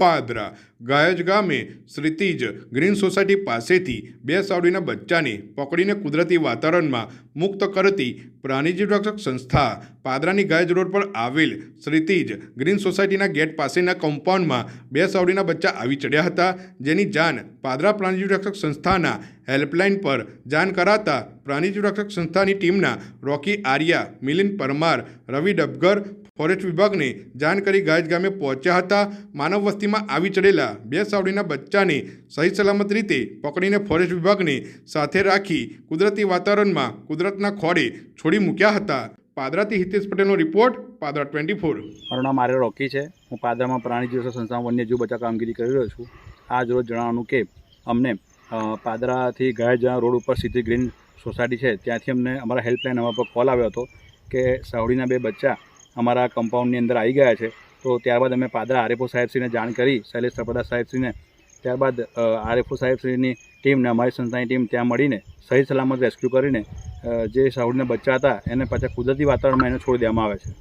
પાદરા ગાયજ ગામે શ્રીતીજ, green society પાસેથી બે સાવડીના બચ્ચાને પકડીને કુદરતી વાતાવરણમાં મુક્ત કરતી પ્રાણીજી રક્ષક સંસ્થા પાદરાની ગાયજ રોડ પર આવેલ શ્રીતીજ ગ્રીન સોસાયટીના ગેટ પાસેના કમ્પાઉન્ડમાં બે સાવડીના બચ્ચા આવી ચડ્યા હતા, જેની જાણ પાદરા પ્રાણીજી રક્ષક સંસ્થાના હેલ્પલાઇન પર જાણ કરાતા પ્રાણીજી રક્ષક સંસ્થાની ટીમના રોકી આર્યા, મિલિંદ પરમાર, રવિ ડબગર ફોરેસ્ટ વિભાગને જાણ કરી ગાયજ ગામે પહોંચ્યા હતા. માનવ વસ્તીમાં આવી ચડેલા બે સાવડીના બચ્ચાને સહી સલામત રીતે પકડીને ફોરેસ્ટ વિભાગને સાથે રાખી કુદરતી વાતાવરણમાં કુદરતના ખોડે છોડી મૂક્યા હતા. પાદરાથી હિતેશ પટેલનો રિપોર્ટ, પાદરા ટ્વેન્ટી ફોર. મારું નામ આર્ય રોકી છે. હું પાદરામાં પ્રાણી જીવ સંસ્થા વન્યજીવ બચાવ કામગીરી કરી રહ્યો છું. આજ રોજ જણાવવાનું કે અમને પાદરાથી ગાયજ રોડ ઉપર સીધી ગ્રીન સોસાયટી છે, ત્યાંથી અમને અમારા હેલ્પલાઇન નંબર પર કોલ આવ્યો હતો કે સાવડીના બે બચ્ચા અમારા કમ્પાઉન્ડની અંદર આવી ગયા છે. તો ત્યારબાદ અમે પાદરા આરએફઓ સાહેબશ્રીને જાણ કરી, શૈલેષ ત્રિપડા સાહેબશ્રીને. ત્યારબાદ આરએફઓ સાહેબશ્રીની ટીમને અમારી સંસ્થાની ટીમ ત્યાં મળીને સહી સલામત રેસ્ક્યુ કરીને જે સાવડીના બચ્ચા હતા, એને પાછા કુદરતી વાતાવરણમાં એને છોડી દેવામાં આવે છે.